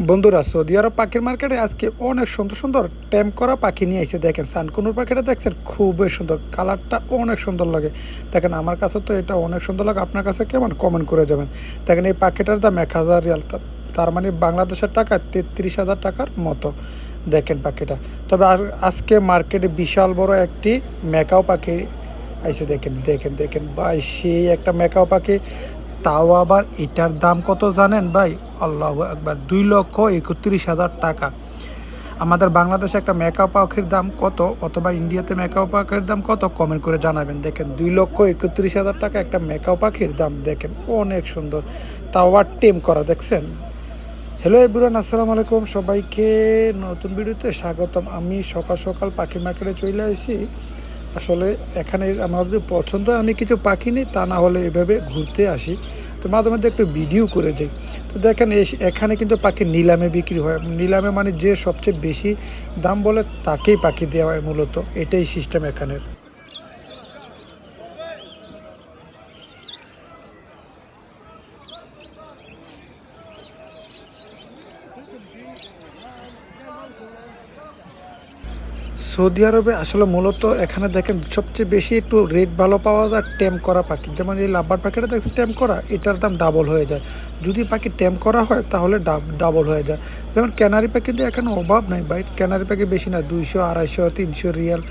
বন্ধুরা, সৌদি আরব পাখির মার্কেটে আজকে অনেক সুন্দর সুন্দর ট্যাম্প করা পাখি নিয়ে এসে দেখেন, সানকুনুর পাখিটা দেখছেন? খুবই সুন্দর। কালারটা অনেক সুন্দর লাগে। দেখেন, আমার কাছে তো এটা অনেক সুন্দর লাগে। আপনার কাছে কেমন? কমেন্ট করে যাবেন। দেখেন, এই পাখিটার দাম এক হাজার রিয়াল। তার মানে বাংলাদেশের টাকা তেত্রিশ হাজার টাকার মতো। দেখেন পাখিটা। তবে আজকে মার্কেটে বিশাল বড় একটি মেকাও পাখি আইসে দেখেন দেখেন দেখেন। ভাই, সেই একটা মেকাও পাখি। তাও আবার এটার দাম কত জানেন ভাই? আল্লাহ একবার দুই লক্ষ একত্রিশ হাজার টাকা। আমাদের বাংলাদেশে একটা মেকআপ পাখির দাম কত অথবা ইন্ডিয়াতে মেকআপ পাখির দাম কত? কমেন্ট করে জানাবেন। দেখেন, দুই লক্ষ একত্রিশ হাজার টাকা একটা মেকআপ পাখির দাম। দেখেন, অনেক সুন্দর। তাও আবার টেম করা, দেখছেন? হ্যালো এভরিওয়ান, আসসালামু আলাইকুম। সবাইকে নতুন ভিডিওতে স্বাগতম। আমি সকাল সকাল পাখি মার্কেটে চলে আসি। আসলে এখানে আমার যদি পছন্দ, আমি কিছু পাখি নিই তা না হলে এভাবে ঘুরতে আসি। তো মাঝে মধ্যে একটু ভিডিও করে যাই। তো দেখেন এখানে কিন্তু পাখি নিলামে বিক্রি হয়। নিলামে মানে যে সবচেয়ে বেশি দাম বলে, তাকেই পাখি দেওয়া হয় মূলত। এটাই সিস্টেম এখানের। সৌদি আরবে আসলে মূলত এখানে দেখেন সবচেয়ে বেশি একটু রেট ভালো পাওয়া যায় টেম করা পাখি। যেমন এই লাভবার পাখিটা দেখছেন টেম করা, এটার দাম ডাবল হয়ে যায়। যদি পাখি টেম করা হয়, তাহলে ডাবল হয়ে যায়। যেমন ক্যানারি পাখি দিয়ে এখানে অভাব নাই বাইট ক্যানারি পাখি বেশি না, দুইশো, আড়াইশো, তিনশো রিয়াল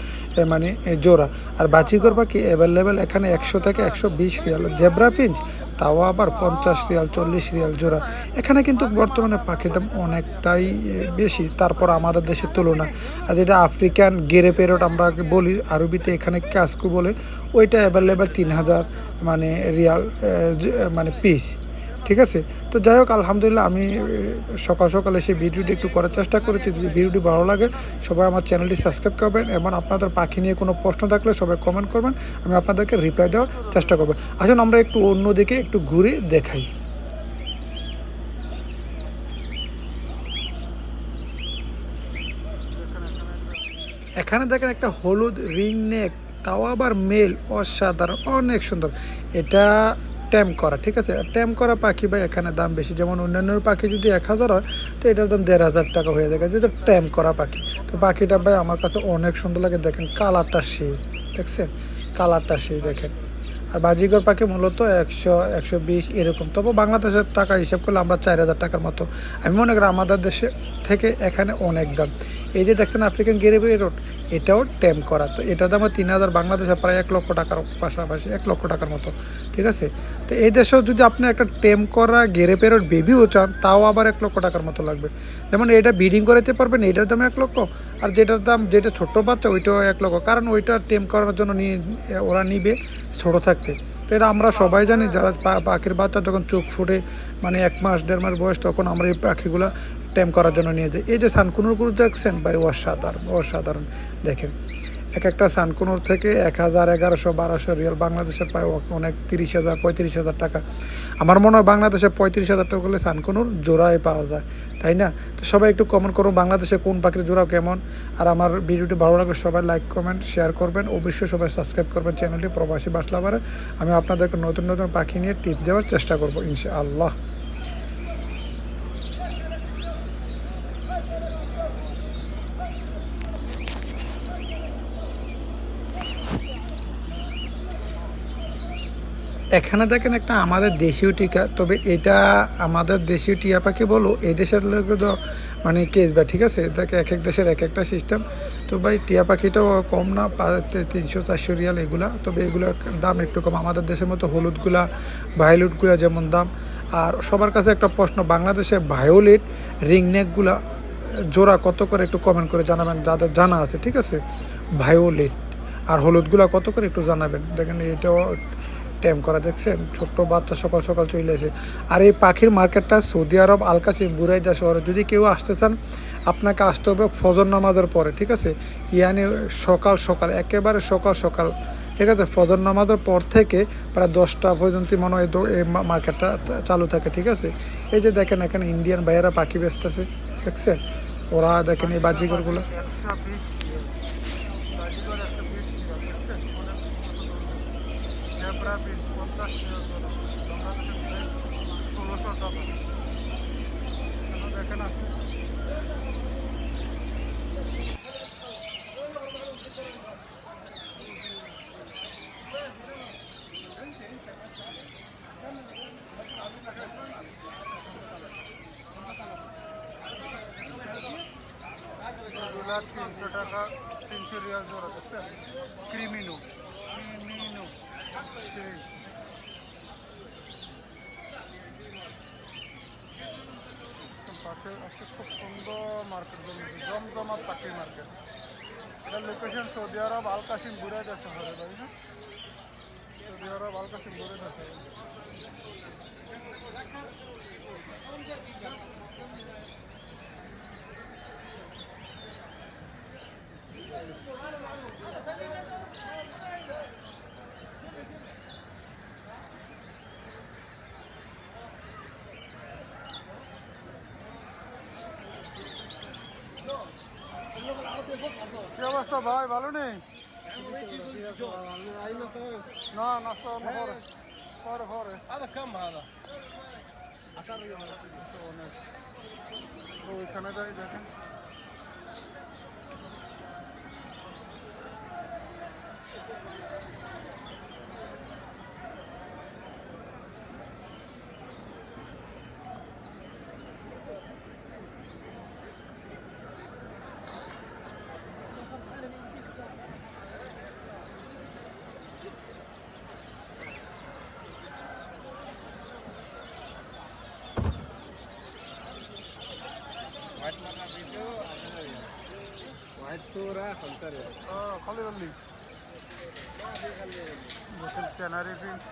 মানে জোড়া। আর বাচিকর পাখি অ্যাভেলেবেল এখানে একশো থেকে একশো বিশ রিয়াল। জেব্রা ফিঞ্চ, তাও আবার পঞ্চাশ রিয়াল, চল্লিশ রিয়াল জোড়া। এখানে কিন্তু বর্তমানে পাখির দাম অনেকটাই বেশি, তারপর আমাদের দেশের তুলনা আর যেটা আফ্রিকান গেরে পেরোট আমরা বলি, আরবিতে এখানে কাসকু বলে, ওইটা অ্যাভেলেবেল তিন হাজার মানে রিয়াল মানে পিস ঠিক আছে? তো যাই হোক, আলহামদুলিল্লাহ আমি সকাল সকাল এসে ভিডিওটি একটু করার চেষ্টা করেছি। যদি ভিডিওটি ভালো লাগে, সবাই আমার চ্যানেলটি সাবস্ক্রাইব করবেন এবং আপনাদের পাখি নিয়ে কোনো প্রশ্ন থাকলে সবাই কমেন্ট করবেন। আমি আপনাদেরকে রিপ্লাই দেওয়ার চেষ্টা করব। আসুন, আমরা একটু অন্যদিকে একটু ঘুরে দেখাই। এখানে দেখেন একটা হলুদ রিং নেক, তাও আবার মেল, অসাধারণ, অনেক সুন্দর। এটা ট্যাম করা, ঠিক আছে? ট্যাম করা পাখি বা এখানে দাম বেশি। যেমন অন্যান্য পাখি যদি এক হাজার হয়, তো এটার দাম দেড় হাজার টাকা হয়ে যায়। যেহেতু ট্যাম করা পাখি, তো পাখিটা ভাই আমার কাছে অনেক সুন্দর লাগে। দেখেন কালারটা সেই, দেখছেন? কালারটা সেই, দেখেন। আর বাজিগর পাখি মূলত একশো একশো বিশ এরকম। তবু বাংলাদেশের টাকা হিসাব করলে আমরা চার হাজার টাকার মতো। আমি মনে করি আমাদের দেশে থেকে এখানে অনেক দাম। এই যে দেখছেন আফ্রিকান গেরিবি রোড এটাও ট্যাম করা। তো এটার দাম তিন হাজার বাংলাদেশে প্রায় এক লক্ষ টাকার পাশাপাশি এক লক্ষ টাকার মতো, ঠিক আছে? তো এই দেশেও যদি আপনি একটা টেম করা গেরে পেরোর বেবিও চান, তাও আবার এক লক্ষ টাকার মতো লাগবে। যেমন এটা ব্রিডিং করাতে পারবেন, এটার দাম এক লক্ষ, আর যেটার দাম, যেটা ছোট্ট বাচ্চা, ওইটাও এক লক্ষ। কারণ ওইটা টেম করার জন্য নিয়ে ওরা নিবে ছোটো থাকতে। তো এটা আমরা সবাই জানি, যারা পাখির বাচ্চা যখন চোখ ফুটে মানে এক মাস, দেড় মাস বয়স, তখন আমরা এই পাখিগুলো টেম করার জন্য নিয়ে যায়। এই যে সানকুনুর সানকুনুরগুলো দেখছেন ভাই, অসাধারণ অসাধারণ। দেখেন, এক একটা সানকুনুর থেকে এক হাজার এগারোশো বারোশো রিয়াল বাংলাদেশের প্রায় অনেক তিরিশ হাজার, পঁয়ত্রিশ হাজার টাকা। আমার মনে হয় বাংলাদেশে পঁয়ত্রিশ হাজার টাকা করলে সানকুনুর জোড়ায় পাওয়া যায়, তাই না? তো সবাই একটু কমেন্ট করুন বাংলাদেশে কোন পাখির জোড়া কেমন। আর আমার ভিডিওটি ভালো লাগলে সবাই লাইক কমেন্ট শেয়ার করবেন। অবশ্যই সবাই সাবস্ক্রাইব করবেন চ্যানেলটি প্রবাসী বাসলাবারে আমি আপনাদেরকে নতুন নতুন পাখি নিয়ে টিপ দেওয়ার চেষ্টা করব, ইনশাআল্লাহ। এখানে দেখেন একটা আমাদের দেশীয় টিকা, তবে এটা আমাদের দেশীয় টিয়া পাখি বলো, এই দেশের লোকে তো মানে কেস বা, ঠিক আছে? দেখে, এক এক দেশের এক একটা সিস্টেম তো ভাই, টিয়া পাখিটাও কম না তিনশো, চারশো রিয়াল এগুলা। তবে এগুলোর দাম একটু কম। আমাদের দেশের মতো হলুদগুলা ভায়োলেটগুলা যেমন দাম। আর সবার কাছে একটা প্রশ্ন, বাংলাদেশে ভায়োলেট রিংনেকগুলা জোড়া কত করে একটু কমেন্ট করে জানাবেন, যাদের জানা আছে, ঠিক আছে? ভায়োলেট আর হলুদগুলা কত করে একটু জানাবেন? দেখেন, এটাও ট্যাম করা, দেখছেন? ছোট্ট বাচ্চা সকাল সকাল চলে আসে। আর এই পাখির মার্কেটটা সৌদি আরব আলকাছি বুরাইদা শহরে। যদি কেউ আসতে চান, আপনাকে আসতে হবে ফজর নামাজের পরে, ঠিক আছে? ইয়ানি সকাল সকাল, একেবারে সকাল সকাল, ঠিক আছে? ফজর নামাজের পর থেকে প্রায় দশটা পর্যন্ত মনে হয় এই মার্কেটটা চালু থাকে, ঠিক আছে? এই যে দেখেন, এখানে ইন্ডিয়ান ভাইয়েরা পাখি বেচতেছে দেখছেন? ওরা দেখেন এই বাজিগরগুলো। একশো বিশ বাজিগর একশো বিশ জেব্রা পিস পঞ্চাশ বাংলাদেশের ষোলোশো টাকা এখানে আসুন এগুলা তিনশো টাকা তিনশো রিয়াল জোড়া দেখছেন? ক্রিমিনো। ক্রিমিনো। ক্রিম পাখি, আজকে খুব সুন্দর মার্কেট জমেছে। জমজমার পাখি মার্কেট এটা location Saudi Arab Al Qassim আছে শহরে ভাই না সৌদি আরব আল কাসিম বুড়াই আছে অবস্থা ভাই ভালো নেই? না নাস্তা পরে পরে পরে। কম ভালো ওইখানে যাই দেখেন। খালি খালি দেখেন ক্যানারি প্রিন্ট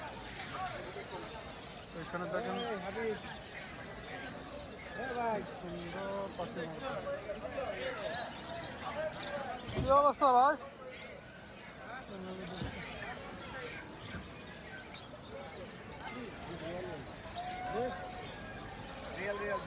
এখানে দেখেন সুন্দর কি অবস্থা ভাই রিয়েল রিয়েল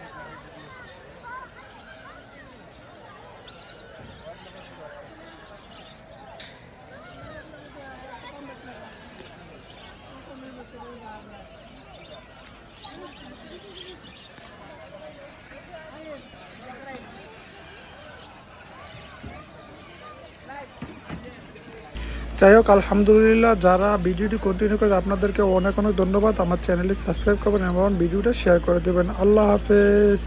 যাই হোক, আলহামদুলিল্লাহ যারা ভিডিওটি কন্টিনিউ করে আপনাদেরকে অনেক অনেক ধন্যবাদ। আমার চ্যানেলটি সাবস্ক্রাইব করবেন এবং ভিডিওটা শেয়ার করে দেবেন। আল্লাহ হাফেজ।